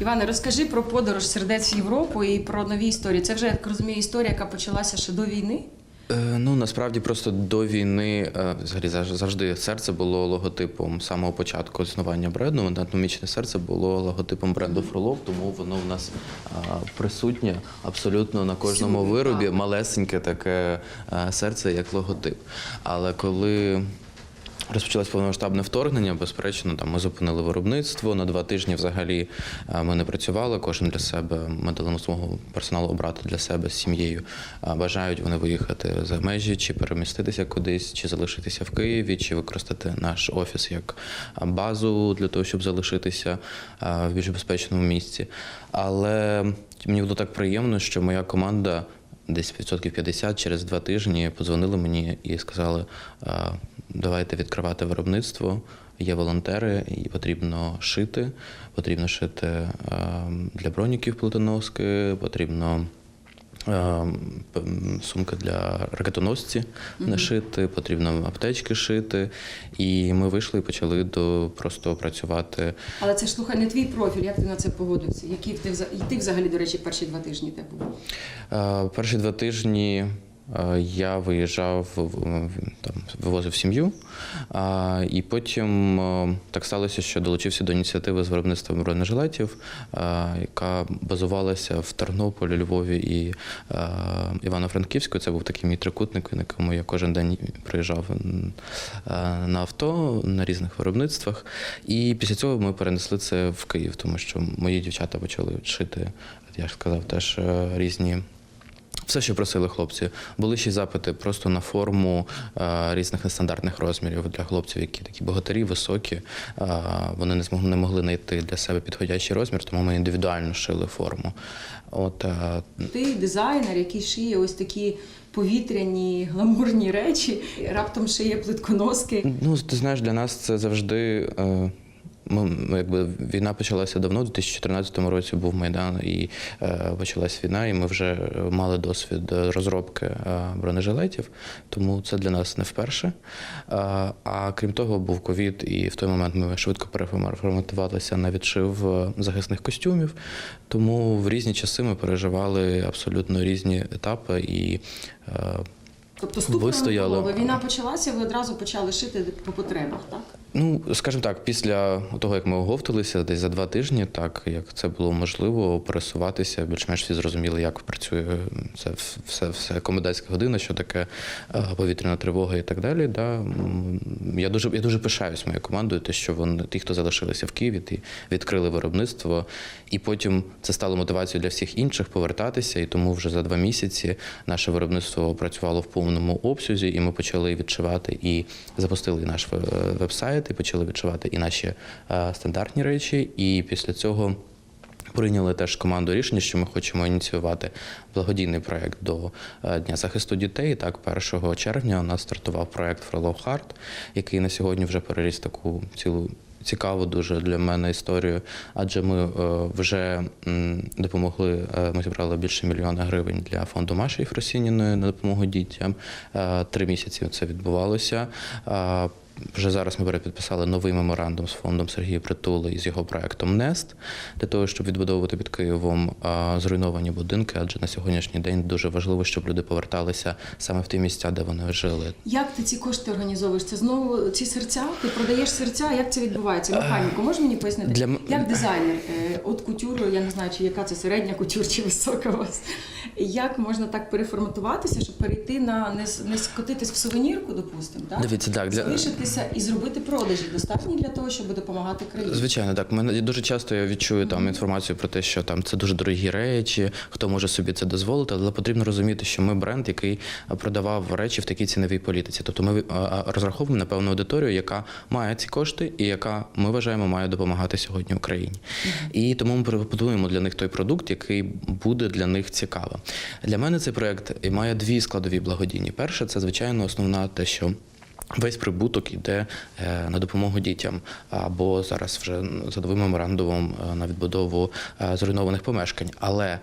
Іване, розкажи про подорож сердець в Європу і про нові історії. Це вже, я так розумію, історія, яка почалася ще до війни. Е, Ну насправді просто до війни е, взагалі завжди серце було логотипом з самого початку існування бренду. Анатомічне серце було логотипом бренду Фролов, тому воно в нас присутнє абсолютно на кожному виробі. Малесеньке таке е, серце як логотип. Але коли Розпочалось повномасштабне вторгнення. Безперечно, там ми зупинили виробництво на два тижні. Взагалі е, ми не працювали. Кожен для себе ми дали змогу персоналу обрати для себе з сім'єю. Бажають вони виїхати за межі, чи переміститися кудись, чи залишитися в Києві, чи використати наш офіс як базу для того, щоб залишитися в більш безпечному місці. Але мені було так приємно, що моя команда десь відсотків 50 через два тижні подзвонили мені і сказали: давайте відкривати виробництво. Є волонтери, і потрібно шити. Потрібно шити для броніків плитоноски, потрібно. А, п- м, Сумки для ракетоносці нашити, потрібно аптечки шити. І ми вийшли і почали до просто працювати Але це ж слухай, не твій профіль. Як ти на це погодився? Які ти і ти взагалі, до речі, перші два тижні де був? Е, Перші два тижні я виїжджав, там, вивозив сім'ю, і потім е, так сталося, що долучився до ініціативи з виробництва бронежилетів, е, яка базувалася в Тернополі, Львові і е, Івано-Франківську. Це був такий мій трикутник, на якому я кожен день приїжджав е, на авто на різних виробництвах. І після цього ми перенесли це в Київ, тому що мої дівчата почали шити, я ж сказав, теж е, різні. Все, що просили хлопці, були ще запити просто на форму е, різних нестандартних розмірів для хлопців, які такі богатирі, високі. Е, вони не змогли не могли знайти для себе підходящий розмір, тому ми індивідуально шили форму. От е, Ти дизайнер, який шиє ось такі повітряні гламурні речі, раптом шиє плитконоски. Ну, ти знаєш, для нас це завжди. е, Ми, ми, якби війна почалася давно, у 2014 році був Майдан і е, почалась війна, і ми вже мали досвід розробки е, бронежилетів, тому це для нас не вперше. Е, а крім того, був ковід, і в той момент ми швидко переформатувалися на відшив е, захисних костюмів. Тому в різні часи ми переживали абсолютно різні етапи і. е, Тобто ступка Вистояли. умови. Війна почалася, ви одразу почали шити по потребах, так? Ну, скажімо так, після того, як ми оговталися, десь за два тижні, так як це було можливо, пересуватися, більш-менш всі зрозуміли, як працює це все, все комендантська година, що таке е, повітряна тривога і так далі. Да. Я дуже я дуже пишаюсь моєю командою, те, що вони ті, хто залишилися в Києві, ті відкрили виробництво, і потім це стало мотивацією для всіх інших повертатися. І тому вже за два місяці наше виробництво працювало в повному обсязі, і ми почали відшивати і запустили наш ве- веб-сайт, і почали відшивати і наші е, стандартні речі. І після цього. Прийняли теж команду рішення, що ми хочемо ініціювати благодійний проект до е, Дня захисту дітей. Так, 1 червня у нас стартував проект Love Heart, який на сьогодні вже переріс таку цілу. Цікаву дуже для мене історію, адже ми е, вже допомогли. е, Ми зібрали більше мільйона гривень для фонду Маші Фросініної на допомогу дітям. Е, Три місяці це відбувалося. Е, вже зараз ми перепідписали новий меморандум з фондом Сергія Притули і з його проектом НЕСТ для того, щоб відбудовувати під Києвом зруйновані будинки. Адже на сьогоднішній день дуже важливо, щоб люди поверталися саме в ті місця, де вони жили. Як ти ці кошти організовуєш? Це знову ці серця? Ти продаєш серця? Як це відбувається? Механіку, можеш мені пояснити? Для Як дизайнер, е, от кутюру, я не знаю, чи яка це середня кутюр, чи висока у вас. Як можна так переформатуватися, щоб перейти на не, скотитись в сувенірку, допустимо, так? Дивіться, так, для- залишитися і зробити продажі достатні для того, щоб допомагати країні. Звичайно, так. Мене дуже часто я відчую там інформацію про те, що там це дуже дорогі речі, хто може собі це дозволити, але потрібно розуміти, що ми бренд, який продавав речі в такій ціновій політиці. Тобто ми розраховуємо на певну аудиторію, яка має ці кошти, і яка ми вважаємо має допомагати сьогодні Україні. І тому ми пропонуємо для них той продукт, який буде для них цікавим. Для мене цей проект має дві складові благодійні. Перше, це звичайно основна те, що. Весь прибуток йде е, на допомогу дітям, або зараз вже за новим меморандумом е, на відбудову е, зруйнованих помешкань. Але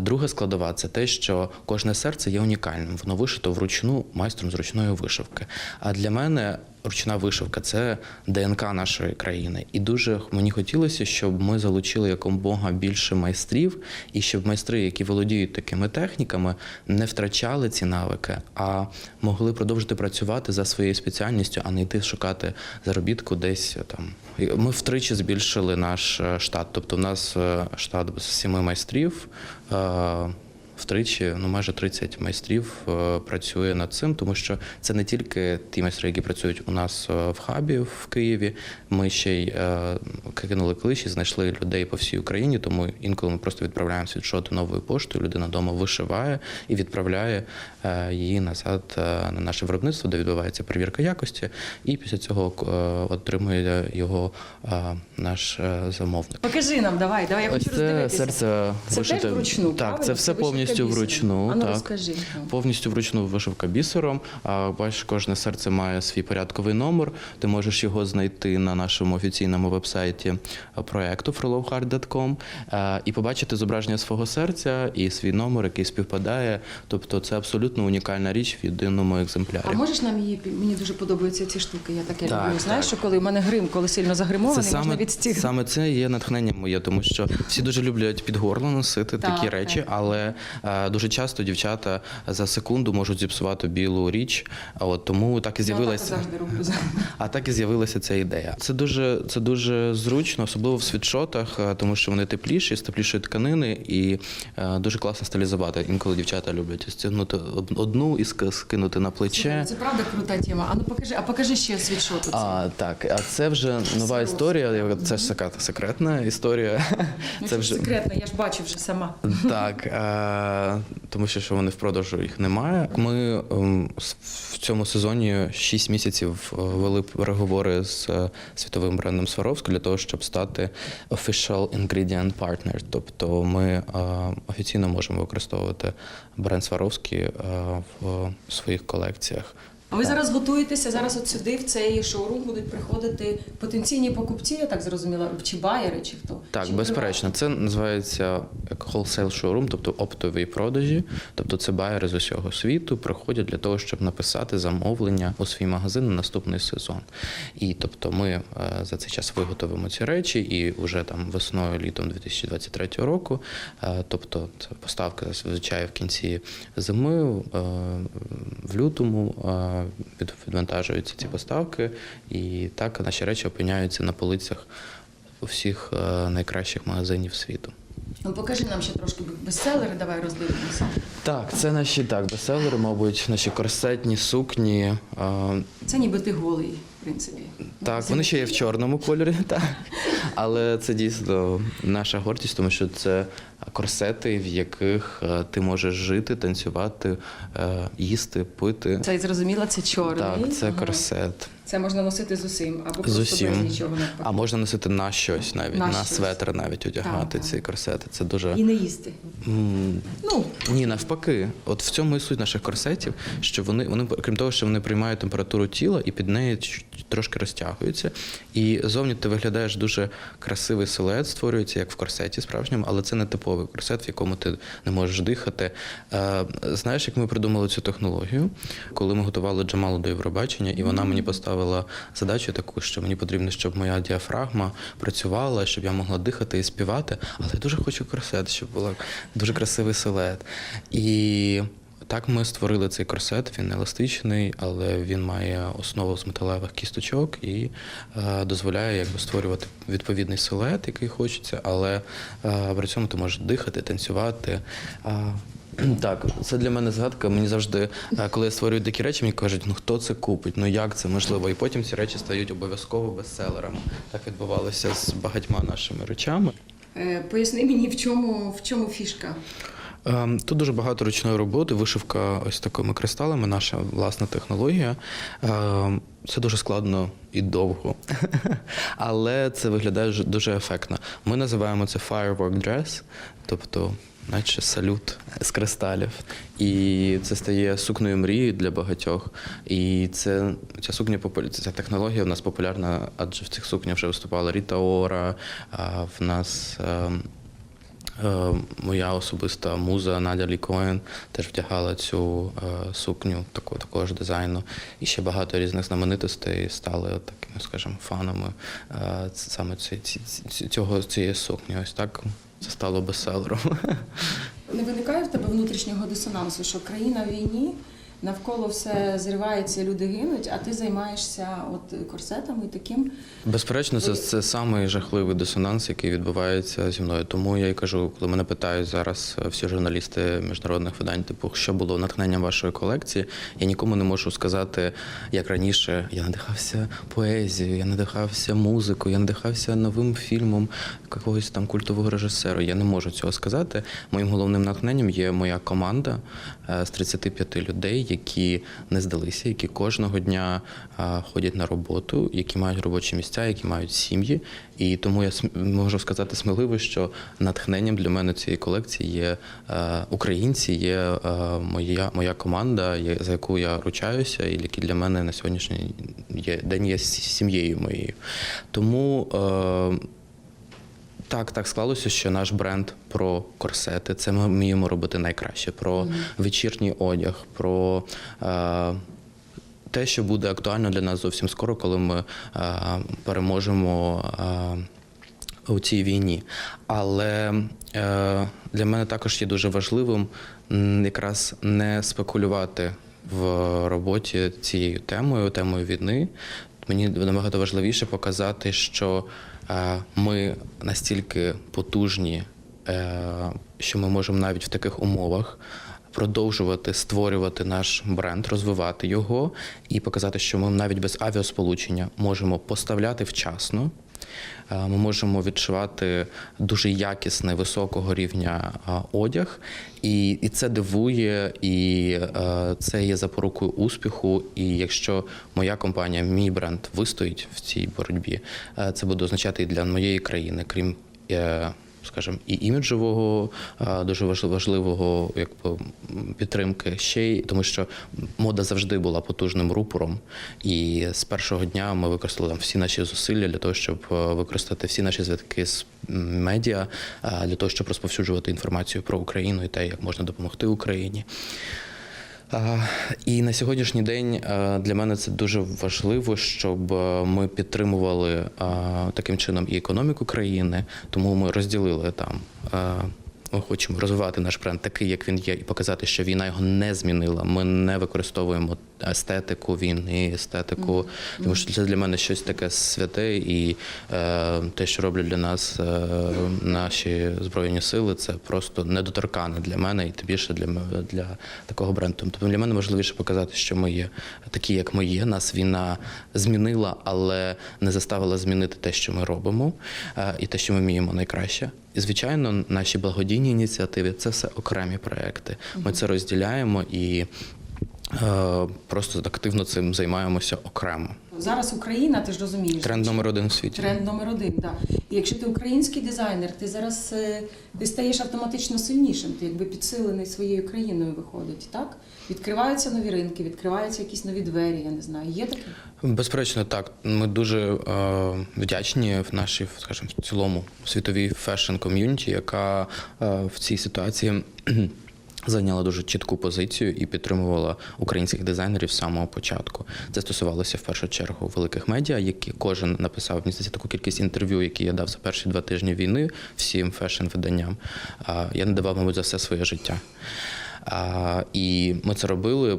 друга складова це те, що кожне серце є унікальним. Воно вишито вручну майстром з ручної вишивки. А для мене ручна вишивка це ДНК нашої країни. І дуже мені хотілося, щоб ми залучили якомога більше майстрів, і щоб майстри, які володіють такими техніками, не втрачали ці навики, а могли продовжити працювати за своєю спеціальністю, а не йти шукати заробітку десь там. Ми втричі збільшили наш е, штат. Тобто, в нас е, штат з сіми майстрів. Втричі, ну майже 30 майстрів е, працює над цим, тому що це не тільки ті майстри, які працюють у нас е, в хабі в Києві. Ми ще й е, кинули кличі, знайшли людей по всій Україні. Тому інколи ми просто відправляємо світшоти новою поштою. Людина вдома вишиває і відправляє її назад на наше виробництво, де відбувається перевірка якості, і після цього отримує його наш замовник. Покажи нам, давай, давай, я Ось хочу це роздивитися. серце Це теж вручну, Так, правильно? це все вишивка повністю вручну. А ну так. розкажи. Повністю вручну вишивка бісером. А бачиш, кожне серце має свій порядковий номер. Ти можеш його знайти на нашому офіційному вебсайті проекту frolovheart.com і побачити зображення свого серця і свій номер, який співпадає. Тобто це абсолютно унікальна річ в єдиному екземплярі. А можеш нам її мені дуже подобаються ці штуки. Я таке Так, люблю. Знаєш, так. що коли в мене грим, коли сильно загримований, Це можна відстігнути. саме це є натхнення моє, тому що всі дуже люблять під горло носити Так, такі речі, так. але дуже часто дівчата за секунду можуть зіпсувати білу річ. От тому так і з'явилася. завжди роблю. А так і з'явилася ця ідея. Це дуже, це дуже зручно, особливо в світшотах, е, тому що вони тепліші, з теплішої тканини і е, дуже класно стилізувати. Інколи дівчата люблять стягнути одну і скинути на плече. Це правда крута тема. А ну покажи, а покажи ще світшот. А, так, а це вже нова історія. Це ж секрет- секретна історія. Ну, Це вже секретно, я ж бачу вже сама. так, е, тому що, що вони в продажу їх немає. Ми ем, в цьому сезоні 6 місяців е, вели переговори з е, світовим брендом Сваровський для того, щоб стати official ingredient partner. Тобто ми е, офіційно можемо використовувати бренд Сваровський е, в своїх колекціях. А ви зараз готуєтеся, зараз от сюди, в цей шоурум будуть приходити потенційні покупці, я так зрозуміла, чи байери, чи хто? Так, Чи безперечно, це називається як wholesale showroom, тобто оптові продажі. Тобто це байери з усього світу приходять для того, щоб написати замовлення у свій магазин на наступний сезон. І тобто ми е, за цей час виготовимо ці речі, і вже там весною, літом 2023 року. е, Тобто це поставка зазвичай в кінці зими, е, в лютому е, відвантажуються ці поставки, і так наші речі опиняються на полицях у всіх е, найкращих магазинів світу. Ну покажи нам ще трошки бестселери, давай роздивимося. Так, це наші так бестселери, мабуть, наші корсетні сукні. е, Це ніби ти голий, принципі. Так, вони ще є в чорному кольорі, так. Але це дійсно наша гордість, тому що це корсети, в яких е, ти можеш жити, танцювати, е, їсти, пити. Це зрозуміло, це чорний. Так, це Ага. корсет. Це можна носити з усім, або З просто усім. без нічого навпаки. А можна носити на щось навіть, На на, щось. светр навіть одягати Так, так. ці корсети. Це дуже. І не їсти. М, Ну, Ні, навпаки, от в цьому і суть наших корсетів, що вони, вони крім того, що вони приймають температуру тіла і під неї ч- трошки розтягуються. І зовні ти виглядаєш дуже красивий силует, створюється як в корсеті справжньому, але це не типовий корсет, в якому ти не можеш дихати. Е, знаєш, як ми придумали цю технологію, коли ми готували Джамалу до Євробачення, і вона мені поставила задачу таку, що мені потрібно, щоб моя діафрагма працювала, щоб я могла дихати і співати. Але я дуже хочу корсет, щоб була дуже красивий силует. І так ми створили цей корсет. Він еластичний, але він має основу з металевих кісточок і е, дозволяє якби створювати відповідний силует, який хочеться, але е, при цьому ти можеш дихати, танцювати. Е, так, це для мене згадка. Мені завжди, е, коли я створюю такі речі, мені кажуть, ну хто це купить, ну як це можливо? І потім ці речі стають обов'язково бестселерами. Так відбувалося з багатьма нашими речами. е, поясни мені, в чому, в чому фішка? Ем, Тут дуже багато ручної роботи, вишивка ось такими кристалами, наша власна технологія. Ем, Це дуже складно і довго, але це виглядає дуже ефектно. Ми називаємо це firework dress, тобто, наче салют з кристалів. І це стає сукною мрії для багатьох. І це ця сукня ця технологія в нас популярна, адже в цих сукнях вже виступала Ріта Ора, а в нас. ем, Е, Моя особиста муза Надя Лікоен теж вдягала цю е, сукню такого, такого ж дизайну. І ще багато різних знаменитостей стали такими, скажімо, фанами е, саме ці- ці- цього, цієї сукні. Ось так це стало бестселером. Не виникає в тебе внутрішнього дисонансу, що країна в війні, навколо все зривається, люди гинуть, а ти займаєшся от корсетами і таким. Безперечно, це, це самий жахливий дисонанс, який відбувається зі мною. Тому я й кажу, коли мене питають зараз е, всі журналісти міжнародних видань, типу, що було натхненням вашої колекції, я нікому не можу сказати, як раніше я надихався поезією, я надихався музикою, я надихався новим фільмом якогось там культового режисера. Я не можу цього сказати. Моїм головним натхненням є моя команда е, з 35 людей, які не здалися, які кожного дня е, ходять на роботу, які мають робочі місця, які мають сім'ї. І тому я можу сказати сміливо, що натхненням для мене цієї колекції є е, українці, є е, моя, моя команда, за яку я ручаюся, і які для мене на сьогоднішній день є сім'єю моєю. Тому. Так, так склалося, що наш бренд про корсети це ми вміємо робити найкраще. Про вечірній одяг, про е, те, що буде актуально для нас зовсім скоро, коли ми е, переможемо. Е, у цій війні. Але е, для мене також є дуже важливим якраз не спекулювати в роботі цією темою, темою війни. Мені набагато важливіше показати, що ми настільки потужні, е, що ми можемо навіть в таких умовах продовжувати створювати наш бренд, розвивати його і показати, що ми навіть без авіасполучення можемо поставляти вчасно. Е, Ми можемо відчувати дуже якісний високого рівня одяг, і, і це дивує, і е, це є запорукою успіху. І якщо моя компанія, мій бренд вистоїть в цій боротьбі, е, це буде означати і для моєї країни, крім. Скажімо, і іміджового дуже важ- важливого якби, підтримки ще й тому, що мода завжди була потужним рупором, і з першого дня ми використали там всі наші зусилля для того, щоб е, використати всі наші зв'язки з медіа для того, щоб розповсюджувати інформацію про Україну і те, як можна допомогти Україні. І на сьогоднішній день е, для мене це дуже важливо, щоб е, ми підтримували е, таким чином і економіку країни, тому ми розділили там. Ми хочемо розвивати наш бренд такий, як він є, і показати, що війна його не змінила. Ми не використовуємо естетику війни, естетику, тому що це для мене щось таке святе, і е, те, що роблять для нас е, наші збройні сили, це просто недоторкане для мене і тим більше для, для такого бренду. Тобто для мене важливіше показати, що ми є такі, як ми є. Нас війна змінила, але не заставила змінити те, що ми робимо, е, і те, що ми вміємо найкраще. І звичайно, наші благодійні ініціативи це все окремі проекти. Ми це розділяємо і е, просто активно цим займаємося окремо. Зараз Україна, ти ж розумієш. Тренд номер один у світі. Тренд номер один, так. І якщо ти український дизайнер, ти зараз е, ти стаєш автоматично сильнішим, ти якби підсилений своєю країною виходить, так? Відкриваються нові ринки, відкриваються якісь нові двері, я не знаю. Є таке? Безперечно, так. Ми дуже е, вдячні в нашій, скажімо, в цілому світовій фешн ком'юніті, яка е, в цій ситуації. Зайняла дуже чітку позицію і підтримувала українських дизайнерів з самого початку. Це стосувалося в першу чергу великих медіа, які кожен написав мені здається, таку кількість інтерв'ю, які я дав за перші два тижні війни всім фешн-виданням. Я не давав, мабуть, за все своє життя. А, і ми це робили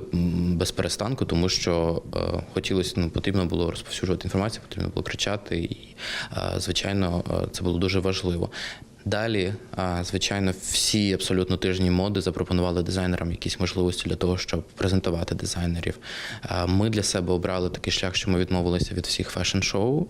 без перестанку, тому що е, хотілося, ну, потрібно було розповсюджувати інформацію, потрібно було кричати, і, е, звичайно, е, це було дуже важливо. Далі, звичайно, всі абсолютно тижні моди запропонували дизайнерам якісь можливості для того, щоб презентувати дизайнерів. Ми для себе обрали такий шлях, що ми відмовилися від всіх фешн-шоу.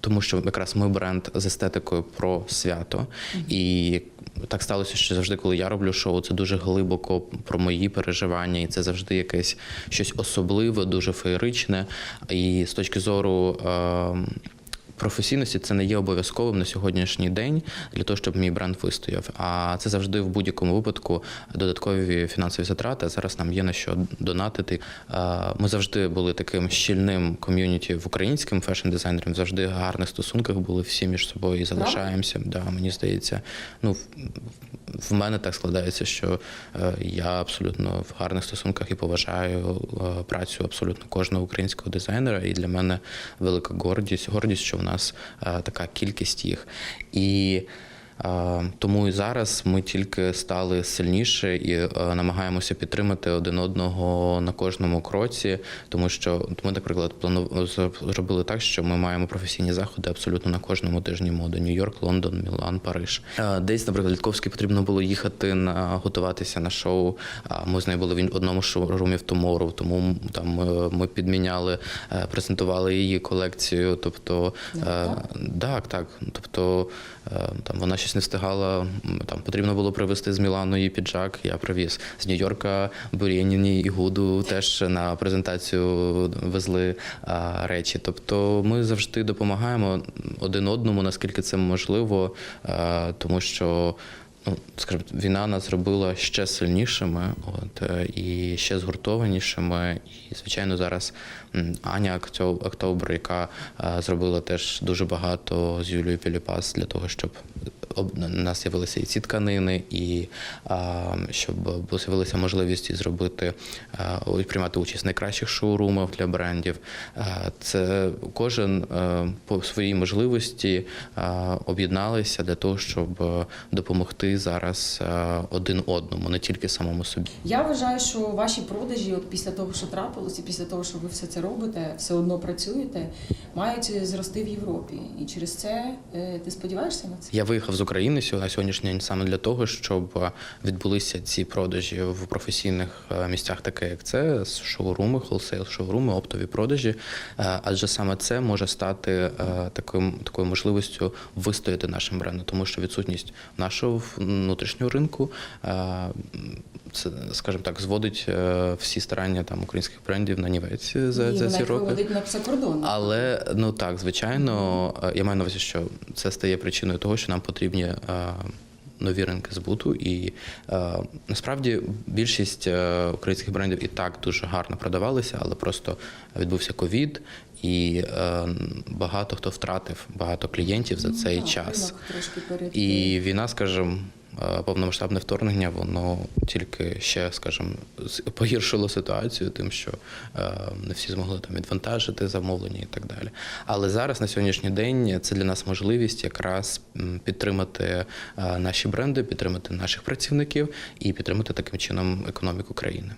тому що якраз ми бренд з естетикою про свято. І так сталося, що завжди, коли я роблю шоу, це дуже глибоко про мої переживання, і це завжди якесь щось особливе, дуже феєричне. І з точки зору. Е- професійності це не є обов'язковим на сьогоднішній день для того, щоб мій бренд вистояв. А це завжди в будь-якому випадку додаткові фінансові затрати. Зараз нам є на що донатити. Ми завжди були таким щільним ком'юніті в українським фешн-дизайнерам. Завжди в гарних стосунках були всі між собою і залишаємося. Да, мені здається, ну в- мене так складається, що е, я абсолютно в гарних стосунках і поважаю е, працю абсолютно кожного українського дизайнера. І для мене велика гордість, гордість, що в нас е, така кількість їх. І тому і зараз ми тільки стали сильніше і е, намагаємося підтримати один одного на кожному кроці, тому що ми, наприклад, зробили так, що ми маємо професійні заходи абсолютно на кожному тижні моди: Нью-Йорк, Лондон, Мілан, Париж. Е, Десь, наприклад, Літковській потрібно було їхати на готуватися на шоу. А ми з нею були в одному шоурумі в Tomorrow, тому там е, ми підміняли, презентували її колекцію. Тобто, е, так, так. Тобто там вона щось не встигала. Там потрібно було привезти з Мілану її піджак. Я привіз з Нью-Йорка Бурєніні і Гуду теж на презентацію везли а, речі. Тобто ми завжди допомагаємо один одному, наскільки це можливо, а, тому що. Ну, скажімо, війна нас зробила ще сильнішими, от е, і ще згуртованішими. І, звичайно, зараз Аня Актьо- яка зробила теж дуже багато з Юлією Піліпас для того, щоб об- у нас з'явилися і ці тканини, і а, щоб з'явилася можливість зробити а, приймати участь в найкращих шоурумах для брендів. А, Це кожен е, по своїй можливості а, об'єдналися для того, щоб допомогти зараз один одному, не тільки самому собі. Я вважаю, що ваші продажі, от після того, що трапилось, і після того, що ви все це робите, все одно працюєте, мають зрости в Європі. І через це е, ти сподіваєшся на це? Я виїхав з України сьогодні- на сьогоднішній день саме для того, щоб е, відбулися ці продажі в професійних е, місцях, таке як це, шоуруми, холсейл, шоуруми, оптові продажі. Е, Адже саме це може стати таким такою можливістю вистояти нашим брендом, тому що відсутність нашого внутрішнього ринку. Це, скажімо так, зводить е, всі старання там українських брендів на нівець за, за ці роки. на все кордон. Але ну так, звичайно, е, я маю на увазі, що це стає причиною того, що нам потрібні е, нові ринки збуту. І е, насправді більшість е, українських брендів і так дуже гарно продавалися, але просто відбувся ковід, і е, багато хто втратив багато клієнтів за Ну, цей так, час. І війна, скажімо, повномасштабне вторгнення, воно тільки ще, скажімо, погіршило ситуацію, тим, що е, не всі змогли там відвантажити замовлення і так далі. Але зараз на сьогоднішній день це для нас можливість якраз підтримати е, наші бренди, підтримати наших працівників і підтримати таким чином економіку країни.